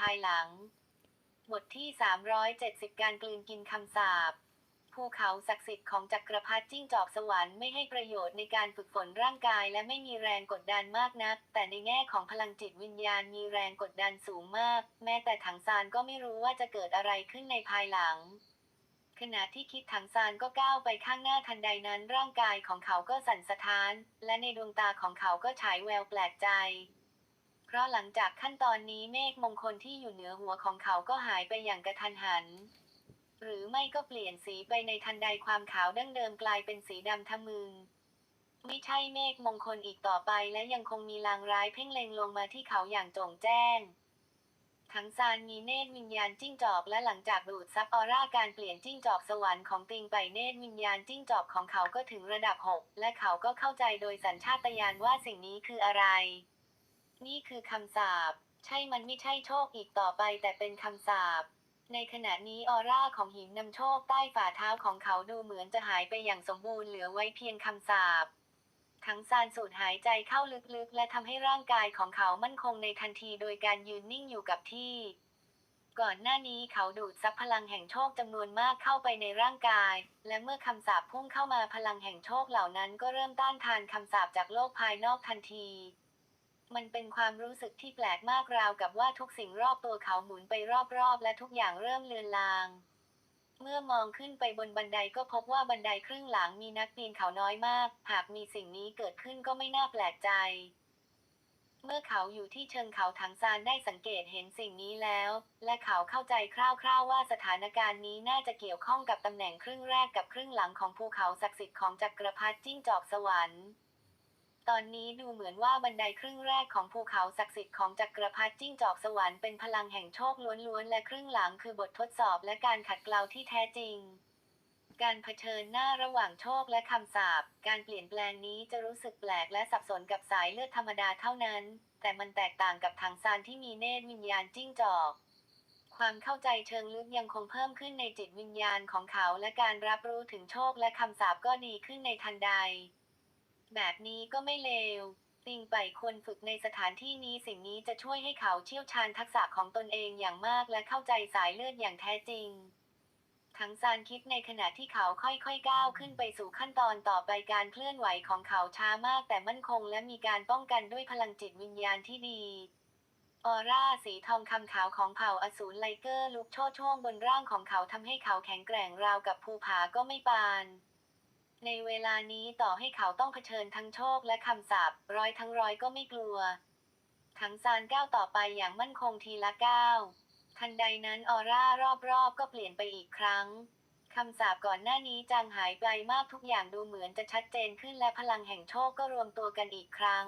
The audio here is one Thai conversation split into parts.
ภายหลัง บทที่ 370 การกลืนกินคำสาปภูเขาศักดิ์สิทธิ์ของจักรพรรดิจิ้งจอกสวรรค์ไม่ให้ประโยชน์ในการฝึกฝนร่างกายและไม่มีแรงกดดันมากนัก แต่ในแง่ของพลังจิตวิญญาณมีแรงกดดันสูงมาก แม้แต่ถังซานก็ไม่รู้ว่าจะเกิดอะไรขึ้นในภายหลัง ขณะที่คิดถังซานก็ก้าวไปข้างหน้าทันใดนั้นร่างกายของเขาก็สั่นสะท้าน และในดวงตาของเขาก็ฉายแววแปลกใจ เพราะหลังจากขั้นตอนนี้เมฆมงคลที่อยู่เหนือหัวของเขาก็หายไปอย่างกระทันหัน หรือไม่ก็เปลี่ยนสีไปในทันใดความขาวดั้งเดิมกลายเป็นสีดำทะมึงไม่ใช่เมฆมงคลอีกต่อไปและยังคงมีลางร้ายเพ่งเล็งลงมาที่เขาอย่างจงแจ้ง ทั้งซานมีเนตรวิญญาณจิ้งจอกและหลังจากดูดซับออร่าการเปลี่ยนจิ้งจอกสวรรค์ของติงไปเนตรวิญญาณจิ้งจอกของเขาก็ถึงระดับ 6 และเขาก็เข้าใจโดยสัญชาตญาณว่าสิ่งนี้คืออะไร นี่คือคำสาป ใช่มันไม่ใช่โชคอีกต่อไปแต่เป็นคำสาป ในขณะนี้ออร่าของหินนำโชคใต้ฝ่าเท้าของเขาดูเหมือนจะหายไปอย่างสมบูรณ์เหลือไว้เพียงคำสาปทั้งซานสูดหายใจเข้าลึกๆ และทำให้ร่างกายของเขามั่นคงในทันทีโดยการยืนนิ่งอยู่กับที่ ก่อนหน้านี้เขาดูดซับพลังแห่งโชคจำนวนมากเข้าไปในร่างกาย และเมื่อคำสาปพุ่งเข้ามาพลังแห่งโชคเหล่านั้นก็เริ่มต้านทานคำสาปจากโลกภายนอกทันที มันเป็นความรู้สึกที่แปลกมากราวกับว่าทุกสิ่งรอบตัวเขาหมุนไปรอบๆ และทุกอย่างเริ่มเลือนลาง เมื่อมองขึ้นไปบนบันไดก็พบว่าบันไดครึ่งหลังมีนักปีนเขาน้อยมาก หากมีสิ่งนี้เกิดขึ้นก็ไม่น่าแปลกใจ เมื่อเขาอยู่ที่เชิงเขาถังซานได้สังเกตเห็นสิ่งนี้แล้ว และเขาเข้าใจคร่าวๆว่าสถานการณ์นี้น่าจะเกี่ยวข้องกับตำแหน่งครึ่งแรกกับครึ่งหลังของภูเขาศักดิ์สิทธิ์ของจักรพรรดิจิ้งจอกสวรรค์ ตอนนี้ดูเหมือนว่าบันไดครึ่งแรกของภูเขาศักดิ์สิทธิ์ของจักรพรรดิจิ้งจอกสวรรค์เป็นพลังแห่งโชคล้วนๆ และครึ่งหลังคือบททดสอบและการขัดเกลาที่แท้จริง การเผชิญหน้าระหว่างโชคและคำสาป การเปลี่ยนแปลงนี้จะรู้สึกแปลกและสับสนกับสายเลือดธรรมดาเท่านั้น แต่มันแตกต่างกับถังซานที่มีเนตรวิญญาณจิ้งจอกความเข้าใจเชิงลึกยังคงเพิ่มขึ้นในจิตวิญญาณของเขา และการรับรู้ถึงโชคและคำสาปก็ดีขึ้นในทันใด แบบนี้ก็ไม่เลวติงไปควรฝึกในสถานที่นี้สิ่งนี้จะช่วยให้เขาเชี่ยวชาญทักษะของตนเองอย่างมากและเข้าใจสายเลือดอย่างแท้จริง ทั้งซานคิดในขณะที่เขาค่อยๆ ก้าวขึ้นไปสู่ขั้นตอนต่อไปการเคลื่อนไหวของเขาช้ามากแต่มั่นคง และมีการป้องกันด้วยพลังจิตวิญญาณที่ดี ออร่าสีทองคำขาวของเผ่าอสูรไลเกอร์ลุกโชดช่วงบนร่างของเขาทำให้เขาแข็งแกร่งราวกับภูผาก็ไม่ปาน ในเวลานี้ต่อให้เขาต้องเผชิญทั้งโชคและคำสาปร้อยทั้งร้อยก็ไม่กลัวทั้งซานก้าวต่อไปอย่างมั่นคงทีละก้าวทันใดนั้นออร่ารอบๆ ก็เปลี่ยนไปอีกครั้งคำสาปก่อนหน้านี้จางหายไปมากทุกอย่างดูเหมือนจะชัดเจนขึ้นและพลังแห่งโชคก็รวมตัวกันอีกครั้ง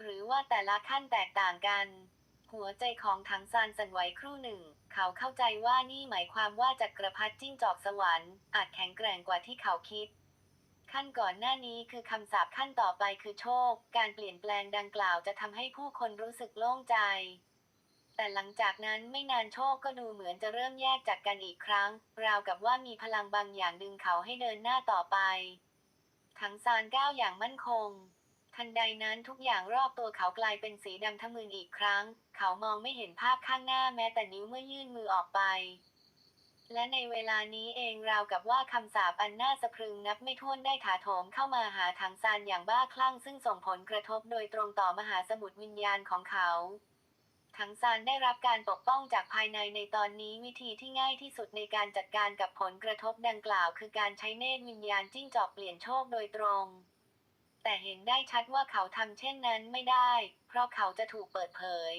หรือว่าแต่ละขั้นแตกต่างกัน หัวใจของถังซานสั่นไหวครู่หนึ่ง เขาเข้าใจว่านี่หมายความว่าจักรพรรดิจิ้งจอกสวรรค์อาจแข็งแกร่งกว่าที่เขาคิด ขั้นก่อนหน้านี้คือคำสาปขั้นต่อไปคือโชค การเปลี่ยนแปลงดังกล่าวจะทำให้ผู้คนรู้สึกโล่งใจ แต่หลังจากนั้นไม่นานโชคก็ดูเหมือนจะเริ่มแยกจากกันอีกครั้ง ราวกับว่ามีพลังบางอย่างดึงเขาให้เดินหน้าต่อไปทั้งซานก้าวอย่างมั่นคง ทันใดนั้นทุกอย่างรอบตัวเขากลายเป็นสีดำทะมึนอีกครั้ง เขามองไม่เห็นภาพข้างหน้าแม้แต่นิ้วเมื่อยื่นมือออกไป และในเวลานี้เองราวกับว่าคำสาปอันน่าสะพรึงนับไม่ถ้วนได้ถาโถมเข้ามาหาถังซานอย่างบ้าคลั่งซึ่งส่งผลกระทบโดยตรงต่อมหาสมุทรวิญญาณของเขาถังซานได้รับการปกป้องจากภายในในตอนนี้วิธีที่ง่ายที่สุดในการจัดการกับผลกระทบดังกล่าว คือการใช้เนตรวิญญาณจิ้งจอกเปลี่ยนโชคโดยตรง แต่เห็นได้ชัดว่าเขาทำเช่นนั้นไม่ได้ เพราะเขาจะถูกเปิดเผย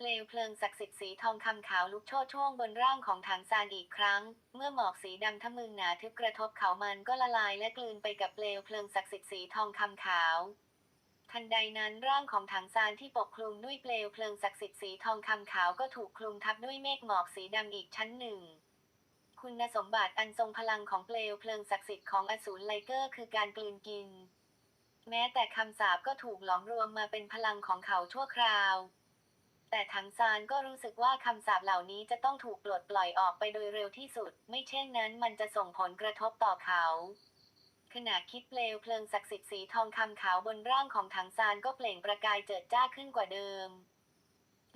เปลวเพลิงศักดิ์สิทธิ์สีทองคำขาวลุกโชดช่วงบนร่างของถังซานอีกครั้ง เมื่อหมอกสีดำทะมึนหนาทึบกระทบเขามันก็ละลายและกลืนไปกับเปลวเพลิงศักดิ์สิทธิ์สีทองคำขาว ทันใดนั้นร่างของถังซานที่ปกคลุมด้วยเปลวเพลิงศักดิ์สิทธิ์สีทองคำขาวก็ถูกคลุมทับด้วยเมฆหมอกสีดำอีกชั้นหนึ่งคุณสมบัติอันทรงพลังของเปลวเพลิงศักดิ์สิทธิ์ของอสูรไลเกอร์คือการกลืนกิน แม้แต่คำสาปก็ถูกหลอมรวมมาเป็นพลังของเขาชั่วคราว แต่ถังซานก็รู้สึกว่าคำสาปเหล่านี้จะต้องถูกปลดปล่อยออกไปโดยเร็วที่สุด ไม่เช่นนั้นมันจะส่งผลกระทบต่อเขาขณะคิดเปลวเพลิงศักดิ์สิทธิ์สีทองคำขาวบนร่างของถังซานก็เปล่งประกายเจิดจ้าขึ้นกว่าเดิม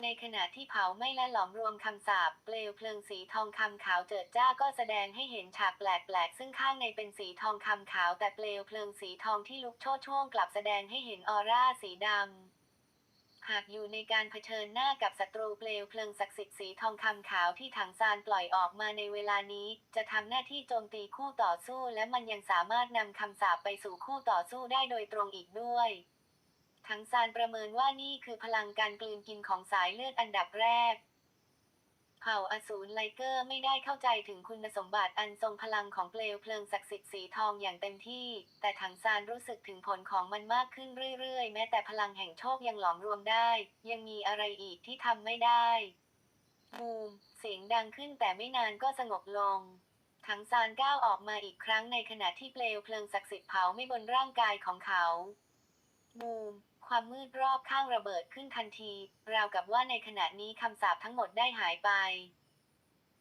ในขณะที่เผาไม้และหลอมรวมคำสาปเปลวเพลิงสีทองคำขาวเจิดจ้าก็แสดงให้เห็นฉากแปลกๆซึ่งข้างในเป็นสีทองคำขาวแต่เปลวเพลิงสีทองที่ลุกโชนช่วงกลับแสดงให้เห็นออร่าสีดำ หากอยู่ในการเผชิญหน้ากับศัตรูเปลวเพลิงศักดิ์สิทธิ์สีทองคำขาวที่ถังซานปล่อยออกมาในเวลานี้ จะทำหน้าที่โจมตีคู่ต่อสู้ และมันยังสามารถนำคำสาปไปสู่คู่ต่อสู้ได้โดยตรงอีกด้วยถังซานประเมินว่านี่คือพลังการกลืนกินของสายเลือดอันดับแรก เผ่าอสูรไลเกอร์ไม่ได้เข้าใจถึงคุณสมบัติอันทรงพลังของเปลวเพลิงศักดิ์สิทธิ์สีทองอย่างเต็มที่ แต่ถังซานรู้สึกถึงผลของมันมากขึ้นเรื่อยๆ แม้แต่พลังแห่งโชคยังหลอมรวมได้ ยังมีอะไรอีกที่ทำไม่ได้บูมเสียงดังขึ้นแต่ไม่นานก็สงบลงถังซานก้าวออกมาอีกครั้งในขณะที่เปลวเพลิงศักดิ์สิทธิ์เผาไม่บนร่างกายของเขาบูม ความมืดรอบข้างระเบิดขึ้นทันที ราวกับว่าในขณะนี้คำสาปทั้งหมดได้หายไป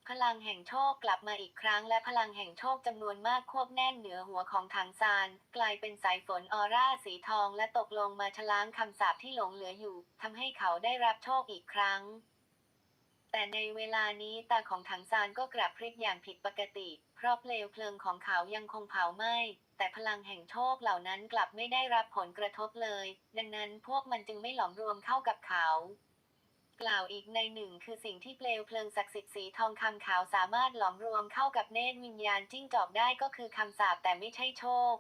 พลังแห่งโชคกลับมาอีกครั้งและพลังแห่งโชคจำนวนมากควบแน่นเหนือหัวของถังซาน กลายเป็นสายฝนออร่าสีทองและตกลงมาชล้างคำสาปที่หลงเหลืออยู่ทำให้เขาได้รับโชคอีกครั้งแต่ในเวลานี้ตาของถังซานก็กระพริบอย่างผิดปกติ เพราะเปลวเพลิงของเขายังคงเผาไหม้ แต่พลังแห่งโชคเหล่านั้นกลับไม่ได้รับผลกระทบเลย ดังนั้นพวกมันจึงไม่หลอมรวมเข้ากับเขา กล่าวอีกในหนึ่งคือสิ่งที่เปลวเพลิงศักดิ์สิทธิ์สีทองคำขาวสามารถหลอมรวมเข้ากับเนตรวิญญาณจิ้งจอกได้ก็คือคำสาปแต่ไม่ใช่โชค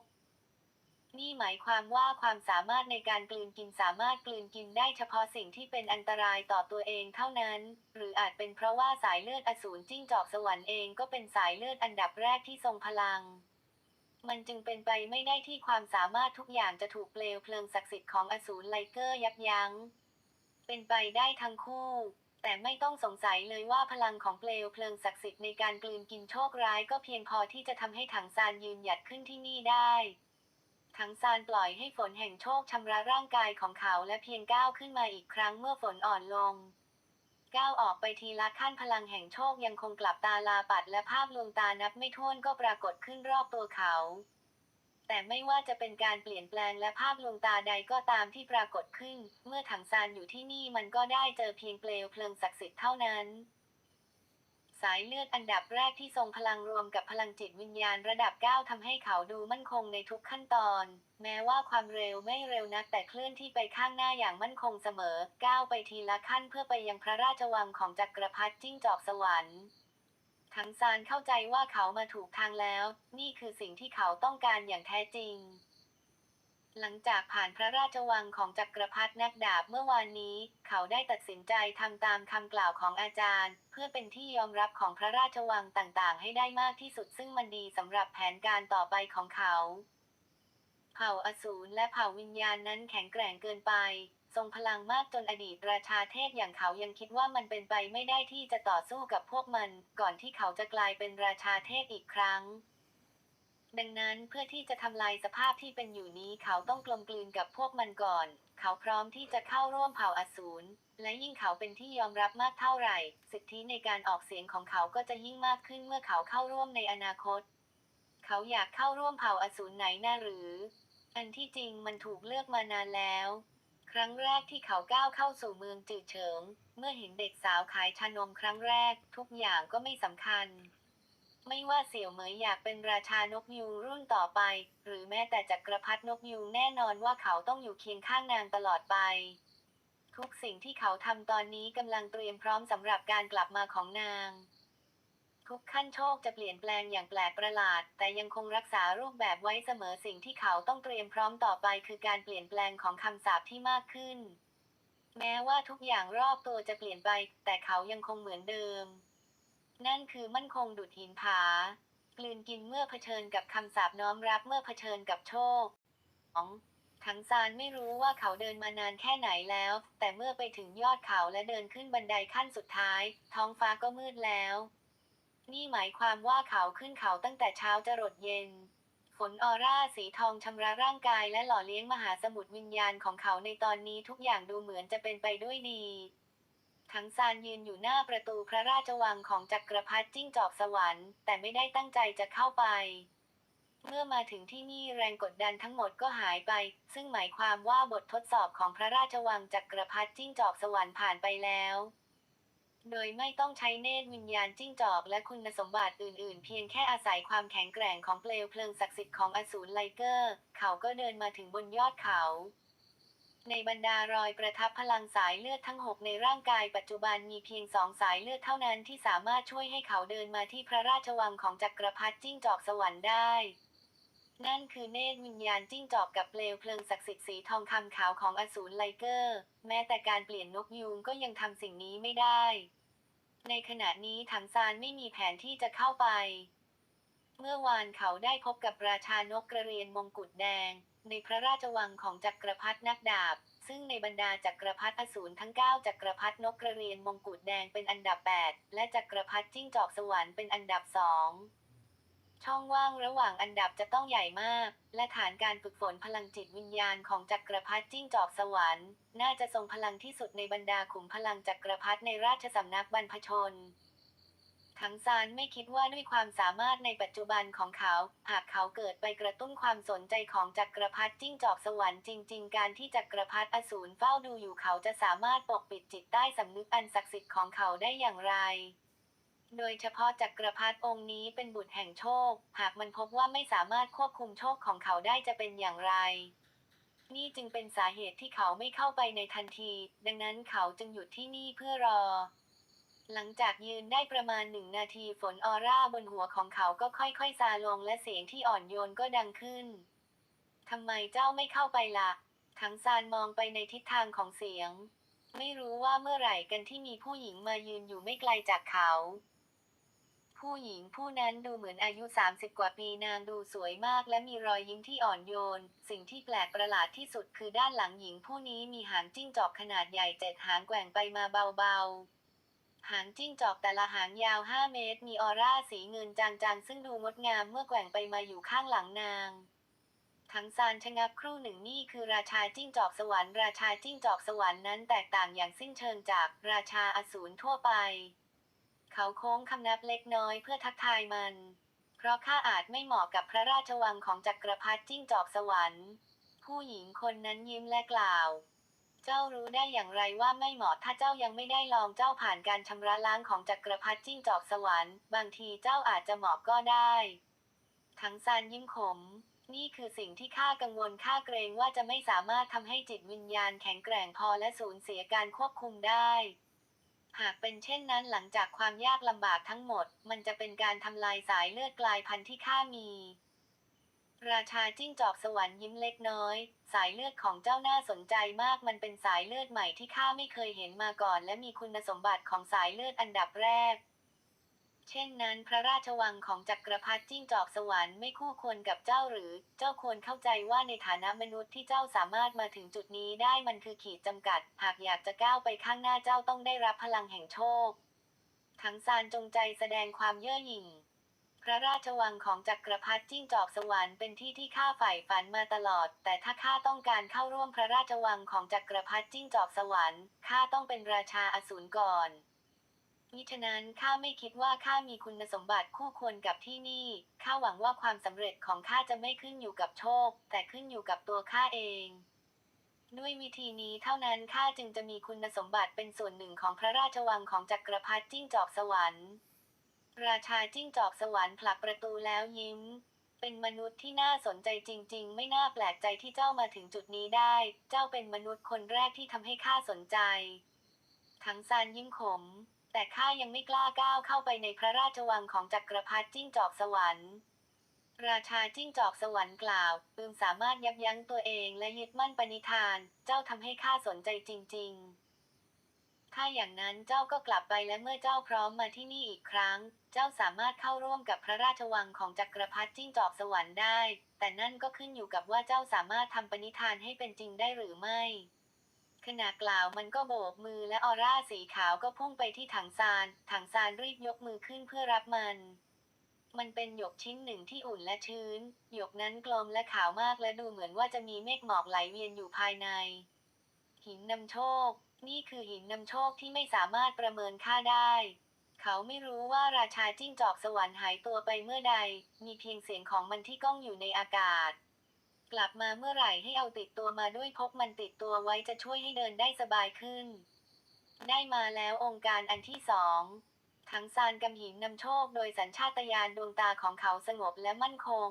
นี่หมายความว่าความสามารถในการกลืนกินสามารถกลืนกินได้เฉพาะสิ่งที่เป็นอันตรายต่อตัวเองเท่านั้น หรืออาจเป็นเพราะว่าสายเลือดอสูรจิ้งจอกสวรรค์เองก็เป็นสายเลือดอันดับแรกที่ทรงพลัง มันจึงเป็นไปไม่ได้ที่ความสามารถทุกอย่างจะถูกเปลวเพลิงศักดิ์สิทธิ์ของอสูรไลเกอร์ยับยั้ง เป็นไปได้ทั้งคู่ แต่ไม่ต้องสงสัยเลยว่าพลังของเปลวเพลิงศักดิ์สิทธิ์ในการกลืนกินโชคร้ายก็เพียงพอที่จะทำให้ถังซานยืนหยัดขึ้นที่นี่ได้ถังซานปล่อยให้ฝนแห่งโชคชำระร่างกายของเขาและเพียงก้าวขึ้นมาอีกครั้งเมื่อฝนอ่อนลง ก้าวออกไปทีละขั้นพลังแห่งโชคยังคงกลับตาลาปัดและภาพลวงตานับไม่ถ้วนก็ปรากฏขึ้นรอบตัวเขา แต่ไม่ว่าจะเป็นการเปลี่ยนแปลงและภาพลวงตาใดก็ตามที่ปรากฏขึ้น เมื่อถังซานอยู่ที่นี่มันก็ได้เจอเพียงเปลวเพลิงศักดิ์สิทธิ์เท่านั้น สายเลือดอันดับแรกที่ทรงพลังรวมกับพลังจิตวิญญาณระดับ 9ทำให้เขาดูมั่นคงในทุกขั้นตอน แม้ว่าความเร็วไม่เร็วนักแต่เคลื่อนที่ไปข้างหน้าอย่างมั่นคงเสมอ ก้าวไปทีละขั้นเพื่อไปยังพระราชวังของจักรพรรดิจิ้งจอกสวรรค์ทั้งซานเข้าใจว่าเขามาถูกทางแล้ว นี่คือสิ่งที่เขาต้องการอย่างแท้จริง หลังจากผ่านพระราชวังของจักรพรรดินักดาบเมื่อวานนี้ เขาได้ตัดสินใจทำตามคำกล่าวของอาจารย์ เพื่อเป็นที่ยอมรับของพระราชวังต่างๆ ให้ได้มากที่สุดซึ่งมันดีสำหรับแผนการต่อไปของเขา เผ่าอสูรและเผ่าวิญญาณนั้นแข็งแกร่งเกินไป ทรงพลังมากจนอดีตราชาเทพอย่างเขายังคิดว่ามันเป็นไปไม่ได้ที่จะต่อสู้กับพวกมัน ก่อนที่เขาจะกลายเป็นราชาเทพอีกครั้ง ดังนั้นเพื่อที่จะทำลายสภาพที่เป็นอยู่นี้เขาต้องกลมกลืนกับพวกมันก่อน เขาพร้อมที่จะเข้าร่วมเผ่าอสูร และยิ่งเขาเป็นที่ยอมรับมากเท่าไหร่ สิทธิในการออกเสียงของเขาก็จะยิ่งมากขึ้นเมื่อเขาเข้าร่วมในอนาคต เขาอยากเข้าร่วมเผ่าอสูรไหนน่าหรือ อันที่จริงมันถูกเลือกมานานแล้ว ครั้งแรกที่เขาก้าวเข้าสู่เมืองจืดเฉิง เมื่อเห็นเด็กสาวขายชานมครั้งแรก ทุกอย่างก็ไม่สำคัญ ไม่ว่าเสี่ยวเหมยอยากเป็นราชานกยูงรุ่นต่อไป หรือแม้แต่จักรพรรดินกยูงแน่นอนว่าเขาต้องอยู่เคียงข้างนางตลอดไป ทุกสิ่งที่เขาทำตอนนี้กำลังเตรียมพร้อมสำหรับการกลับมาของนาง ทุกขั้นโชคจะเปลี่ยนแปลงอย่างแปลกประหลาด แต่ยังคงรักษารูปแบบไว้เสมอสิ่งที่เขาต้องเตรียมพร้อมต่อไป คือการเปลี่ยนแปลงของคำสาปที่มากขึ้น แม้ว่าทุกอย่างรอบตัวจะเปลี่ยนไป แต่เขายังคงเหมือนเดิม นั่นคือมั่นคงดุดหินผา กลืนกินเมื่อเผชิญกับคำสาปน้อมรับเมื่อเผชิญกับโชคของทั้งซานไม่รู้ว่าเขาเดินมานานแค่ไหนแล้ว แต่เมื่อไปถึงยอดเขาและเดินขึ้นบันไดขั้นสุดท้าย ท้องฟ้าก็มืดแล้ว นี่หมายความว่าเขาขึ้นเขาตั้งแต่เช้าจรดเย็น ฝนออร่าสีทองชำระร่างกายและหล่อเลี้ยงมหาสมุทรวิญญาณของเขาในตอนนี้ทุกอย่างดูเหมือนจะเป็นไปด้วยดี ทั้งซานยืนอยู่หน้าประตูพระราชวังของจักรพรรดิจิ้งจอกสวรรค์ แต่ไม่ได้ตั้งใจจะเข้าไป เมื่อมาถึงที่นี่แรงกดดันทั้งหมดก็หายไป ซึ่งหมายความว่าบททดสอบของพระราชวังจักรพรรดิจิ้งจอกสวรรค์ผ่านไปแล้ว โดยไม่ต้องใช้เนตรวิญญาณจิ้งจอกและคุณสมบัติอื่นๆ เพียงแค่อาศัยความแข็งแกร่งของเปลวเพลิงศักดิ์สิทธิ์ของอสูรไลเกอร์ เขาก็เดินมาถึงบนยอดเขา ในบรรดารอยประทับพลังสายเลือดทั้งหกในร่างกายปัจจุบันมีเพียงสองสายเลือดเท่านั้นที่สามารถช่วยให้เขาเดินมาที่พระราชวังของจักรพรรดิจิ้งจอกสวรรค์ได้ นั่นคือเนตรวิญญาณจิ้งจอกกับเปลวเพลิงศักดิ์สิทธิ์สีทองคำขาวของอสูรไลเกอร์ แม้แต่การเปลี่ยนนกยูงก็ยังทำสิ่งนี้ไม่ได้ ในขณะนี้ถังซานไม่มีแผนที่จะเข้าไป เมื่อวานเขาได้พบกับราชานกกระเรียนมงกุฎแดง ในพระราชวังของจักรพรรดินักดาบ ซึ่งในบรรดาจักรพรรดิอสูรทั้ง 9 จักรพรรดินกกระเรียนมงกุฎแดงเป็นอันดับ 8 และจักรพรรดิจิ้งจอกสวรรค์เป็นอันดับ2ช่องว่างระหว่างอันดับจะต้องใหญ่มาก และฐานการฝึกฝนพลังจิตวิญญาณของจักรพรรดิจิ้งจอกสวรรค์ น่าจะทรงพลังที่สุดในบรรดาขุมพลังจักรพรรดิในราชสำนักบรรพชน ทั้งซานไม่คิดว่าด้วยความสามารถในปัจจุบันของเขา หากเขาเกิดไปกระตุ้นความสนใจของจักรพรรดิจิ้งจอกสวรรค์จริง ๆ การที่จักรพรรดิอสูรเฝ้าดูอยู่เขาจะสามารถปกปิดจิตใต้สำนึกอันศักดิ์สิทธิ์ของเขาได้อย่างไรโดยเฉพาะจักรพรรดิองค์นี้เป็นบุตรแห่งโชค หากมันพบว่าไม่สามารถควบคุมโชคของเขาได้จะเป็นอย่างไร นี่จึงเป็นสาเหตุที่เขาไม่เข้าไปในทันที ดังนั้นเขาจึงหยุดที่นี่เพื่อรอ หลังจากยืนได้ประมาณหนึ่งนาทีฝนออร่าบนหัวของเขาก็ค่อยๆซาลงและเสียงที่อ่อนโยนก็ดังขึ้น ทำไมเจ้าไม่เข้าไปละ่ะ ทั้งซานมองไปในทิศทางของเสียง ไม่รู้ว่าเมื่อไหร่กันที่มีผู้หญิงมายืนอยู่ไม่ไกลจากเขา ผู้หญิงผู้นั้นดูเหมือนอายุ 30 กว่าปีนางดูสวยมากและมีรอยยิ้มที่อ่อนโยน สิ่งที่แปลกประหลาดที่สุดคือด้านหลังหญิงผู้นี้มีหางจิ้งจอกขนาดใหญ่เจ็ดหางแกว่งไปมาเบาๆ หางจิ้งจอกแต่ละหางยาว 5 เมตร มีออร่าสีเงินจางๆ ซึ่งดูงดงามเมื่อแกว่งไปมาอยู่ข้างหลังนาง ทั้งซานชะงักครู่หนึ่งนี่คือราชาจิ้งจอกสวรรค์ราชาจิ้งจอกสวรรค์นั้นแตกต่างอย่างสิ้นเชิงจากราชาอสูรทั่วไป เขาโค้งคำนับเล็กน้อยเพื่อทักทายมัน เพราะข้าอาจไม่เหมาะกับพระราชวังของจักรพรรดิจิ้งจอกสวรรค์ ผู้หญิงคนนั้นยิ้มและกล่าว เจ้ารู้ได้อย่างไรว่าไม่เหมาะถ้าเจ้ายังไม่ได้ลองเจ้าผ่านการชำระล้างของจักรพรรดิจิ้งจอกสวรรค์ บางทีเจ้าอาจจะเหมาะก็ได้ ทั้งซานยิ้มขม นี่คือสิ่งที่ข้ากังวลข้าเกรงว่าจะไม่สามารถทำให้จิตวิญญาณแข็งแกร่งพอและสูญเสียการควบคุมได้ หากเป็นเช่นนั้นหลังจากความยากลำบากทั้งหมด มันจะเป็นการทำลายสายเลือดกลายพันธุ์ที่ข้ามี ราชาจิ้งจอกสวรรค์ยิ้มเล็กน้อย สายเลือดของเจ้าน่าสนใจมากมันเป็นสายเลือดใหม่ที่ข้าไม่เคยเห็นมาก่อน และมีคุณสมบัติของสายเลือดอันดับแรก เช่นนั้น พระราชวังของจักรพรรดิจิ้งจอกสวรรค์ไม่คู่ควรกับเจ้าหรือ เจ้าควรเข้าใจว่าในฐานะมนุษย์ที่เจ้าสามารถมาถึงจุดนี้ได้มันคือขีดจำกัด หากอยากจะก้าวไปข้างหน้าเจ้าต้องได้รับพลังแห่งโชค ทั้งซานจงใจแสดงความเย่อหยิ่ง พระราชวังของจักรพรรดิจิ้งจอกสวรรค์เป็นที่ที่ข้าใฝ่ฝันมาตลอด แต่ถ้าข้าต้องการเข้าร่วมพระราชวังของจักรพรรดิจิ้งจอกสวรรค์ข้าต้องเป็นราชาอสูรก่อนมิฉะนั้นข้าไม่คิดว่าข้ามีคุณสมบัติคู่ควรกับที่นี่ข้าหวังว่าความสำเร็จของข้าจะไม่ขึ้นอยู่กับโชค แต่ขึ้นอยู่กับตัวข้าเอง ด้วยวิธีนี้เท่านั้นข้าจึงจะมีคุณสมบัติเป็นส่วนหนึ่งของพระราชวังของจักรพรรดิจิ้งจอกสวรรค์ ราชาจิ้งจอกสวรรค์ผลักประตูแล้วยิ้ม เป็นมนุษย์ที่น่าสนใจจริง ๆ ไม่น่าแปลกใจที่เจ้ามาถึงจุดนี้ได้ เจ้าเป็นมนุษย์คนแรกที่ทำให้ข้าสนใจ ทั้งซานยิ้มขม แต่ข้ายังไม่กล้าก้าวเข้าไปในพระราชวังของจักรพรรดิจิ้งจอกสวรรค์ ราชาจิ้งจอกสวรรค์กล่าวปืมสามารถยับยั้งตัวเองและยึดมั่นปณิธาน เจ้าทำให้ข้าสนใจจริง ๆ ถ้าอย่างนั้นเจ้าก็กลับไปและเมื่อเจ้าพร้อมมาที่นี่อีกครั้ง เจ้าสามารถเข้าร่วมกับพระราชวังของจักรพรรดิจิ้งจอกสวรรค์ได้ แต่นั่นก็ขึ้นอยู่กับว่าเจ้าสามารถทำปณิธานให้เป็นจริงได้หรือไม่ขณะกล่าวมันก็โบกมือและออร่าสีขาวก็พุ่งไปที่ถังซาน ถังซานรีบยกมือขึ้นเพื่อรับมัน มันเป็นหยกชิ้นหนึ่งที่อุ่นและชื้น หยกนั้นกลมและขาวมากและดูเหมือนว่าจะมีเมฆหมอกไหลเวียนอยู่ภายใน หินนำโชค นี่คือหินนำโชคที่ไม่สามารถประเมินค่าได้ เขาไม่รู้ว่าราชาจิ้งจอกสวรรค์หายตัวไปเมื่อใด มีเพียงเสียงของมันที่ก้องอยู่ในอากาศ กลับมาเมื่อไหร่ให้เอาติดตัวมาด้วยพกมันติดตัวไว้จะช่วยให้เดินได้สบายขึ้น ได้มาแล้วองค์การอันที่สองทั้งซานกำหินนำโชคโดยสัญชาตญาณดวงตาของเขาสงบและมั่นคง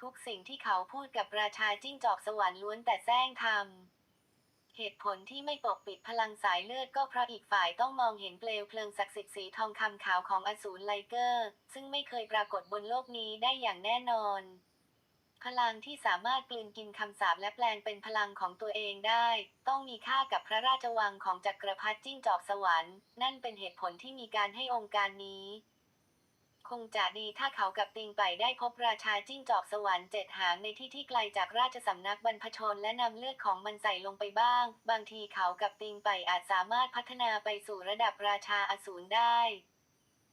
ทุกสิ่งที่เขาพูดกับราชาจิ้งจอกสวรรค์ล้วนแต่แซงทำ เหตุผลที่ไม่ปกปิดพลังสายเลือดก็เพราะอีกฝ่ายต้องมองเห็นเปลวเพลิงศักดิ์สิทธิ์สีทองคำขาวของอสูรไลเกอร์ ซึ่งไม่เคยปรากฏบนโลกนี้ได้อย่างแน่นอน พลังที่สามารถกลืนกินคำสาปและแปลงเป็นพลังของตัวเองได้ ต้องมีค่ากับพระราชวังของจักรพรรดิจิ้งจอกสวรรค์ นั่นเป็นเหตุผลที่มีการให้องค์การนี้ คงจะดีถ้าเขากับติงไปได้พบราชาจิ้งจอกสวรรค์เจ็ดหางในที่ที่ไกลจากราชสำนักบรรพชนและนำเลือดของมันใส่ลงไปบ้าง บางทีเขากับติงไปอาจสามารถพัฒนาไปสู่ระดับราชาอสูรได้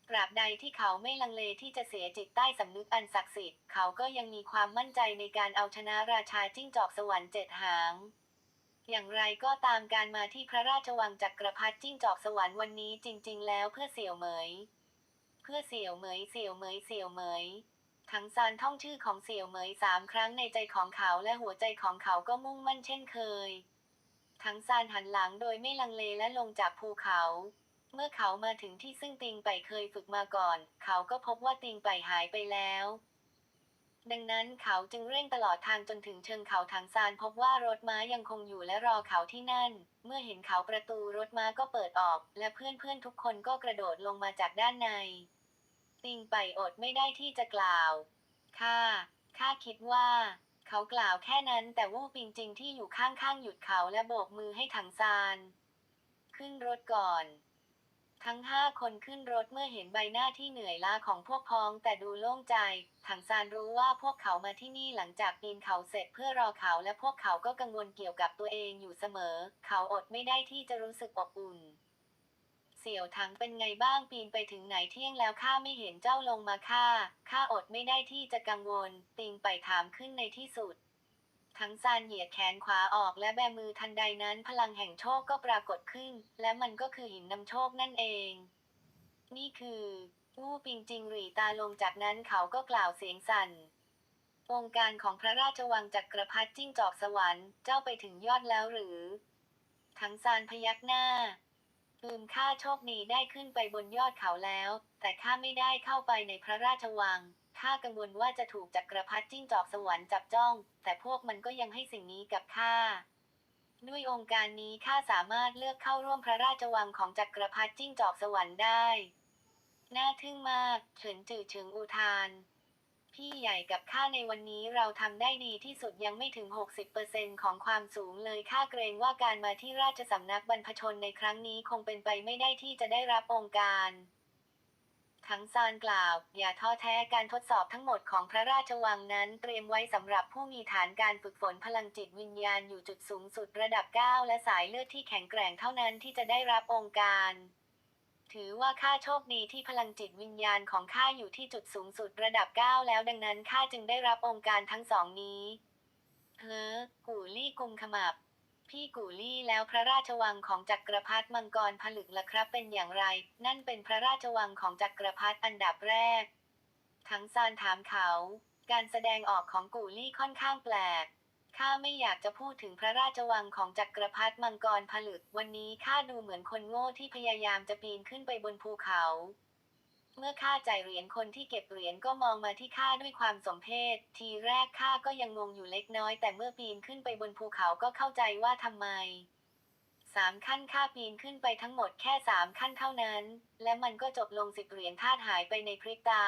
ตราบใดที่เขาไม่ลังเลที่จะเสียจิตใต้สำนึกอันศักดิ์สิทธิ์เขาก็ยังมีความมั่นใจในการเอาชนะราชาจิ้งจอกสวรรค์เจ็ดหางอย่างไรก็ตามการมาที่พระราชวังจักรพรรดิจิ้งจอกสวรรค์วันนี้จริง ๆ แล้วเพื่อเสี่ยวเหมย พื่อเสี่ยวเหมยเสี่ยวเหมยเสี่ยวเหมยทั้งซานท่องชื่อของเสี่ยวเหมยสามครั้งในใจของเขาและหัวใจของเขาก็มุ่งมั่นเช่นเคยทั้งซานหันหลังโดยไม่ลังเลและลงจากภูเขา เมื่อเขามาถึงที่ซึ่งติงไปเคยฝึกมาก่อน เขาก็พบว่าติงไปหายไปแล้ว ดังนั้นเขาจึงเร่งตลอดทางจนถึงเชิงเขาทางซานพบว่ารถม้ายังคงอยู่และรอเขาที่นั่น เมื่อเห็นเขาประตูรถม้าก็เปิดออก และเพื่อนๆทุกคนก็กระโดดลงมาจากด้านใน ติงไปอดไม่ได้ที่จะกล่าว ข้า ข้าคิดว่า เขากล่าวแค่นั้นแต่วูปิงจริงที่อยู่ข้างๆหยุดเขาและโบกมือให้ถังซาน ขึ้นรถก่อน ทั้งห้าคนขึ้นรถเมื่อเห็นใบหน้าที่เหนื่อยล้าของพวกพ้องแต่ดูโล่งใจ ถังซานรู้ว่าพวกเขามาที่นี่หลังจากปีนเขาเสร็จเพื่อรอเขาและพวกเขาก็กังวลเกี่ยวกับตัวเองอยู่เสมอ เขาอดไม่ได้ที่จะรู้สึกอบอุ่น เสี่ยวถังเป็นไงบ้างปีนไปถึงไหนเที่ยงแล้วข้าไม่เห็นเจ้าลงมาข้าข้าอดไม่ได้ที่จะกังวล ติงไปถามขึ้นในที่สุด ทั้งซานเหยียดแขนขวาออกและแบมือทันใดนั้นพลังแห่งโชคก็ปรากฏขึ้น และมันก็คือหินนำโชคนั่นเอง นี่คือวู้ปิงจิงหรีตาลงจากนั้นเขาก็กล่าวเสียงสั่นองค์การของพระราชวังจักรพรรดิจิ้งจอกสวรรค์เจ้าไปถึงยอดแล้วหรือ ทั้งซานพยักหน้า อืมข้าโชคดีได้ขึ้นไปบนยอดเขาแล้ว แต่ข้าไม่ได้เข้าไปในพระราชวังข้ากังวลว่าจะถูกจักรพรรดิจิ้งจอกสวรรค์จับจ้อง แต่พวกมันก็ยังให้สิ่งนี้กับข้าด้วยองค์การนี้ข้าสามารถเลือกเข้าร่วมพระราชวังของจักรพรรดิจิ้งจอกสวรรค์ได้ น่าทึ่งมาก เฉินจื่อเฉิงอุทาน พี่ใหญ่กับข้าในวันนี้เราทำได้ดีที่สุดยังไม่ถึง 60%ของความสูงเลยข้าเกรงว่าการมาที่ราชสำนักบรรพชนในครั้งนี้คงเป็นไปไม่ได้ที่จะได้รับองค์การทั้งซานกล่าว อย่าท้อแท้การทดสอบทั้งหมดของพระราชวังนั้นเตรียมไว้สำหรับผู้มีฐานการฝึกฝนพลังจิตวิญญาณอยู่จุดสูงสุดระดับ 9 และสายเลือดที่แข็งแกร่งเท่านั้นที่จะได้รับองค์การ ถือว่าข้าโชคดีที่พลังจิตวิญญาณของข้าอยู่ที่จุดสูงสุดระดับ 9 แล้วดังนั้นข้าจึงได้รับองค์การทั้งสองนี้เฮ้อกูลี่กุมขมับ พี่กูลี่แล้วพระราชวังของจักรพรรดิมังกรผลึกล่ะครับเป็นอย่างไร นั่นเป็นพระราชวังของจักรพรรดิอันดับแรก ทั้งซานถามเขา การแสดงออกของกูลี่ค่อนข้างแปลก ข้าไม่อยากจะพูดถึงพระราชวังของจักรพรรดิมังกรผลึก วันนี้ข้าดูเหมือนคนโง่ที่พยายามจะปีนขึ้นไปบนภูเขา เมื่อข้าจ่ายเหรียญคนที่เก็บเหรียญก็มองมาที่ข้าด้วยความสมเพชทีแรกข้าก็ยังงงอยู่เล็กน้อย แต่เมื่อปีนขึ้นไปบนภูเขาก็เข้าใจว่าทำไมสามขั้นข้าปีนขึ้นไปทั้งหมดแค่สามขั้นเท่านั้น และมันก็จบลงสิบเหรียญธาตุหายไปในพริบตา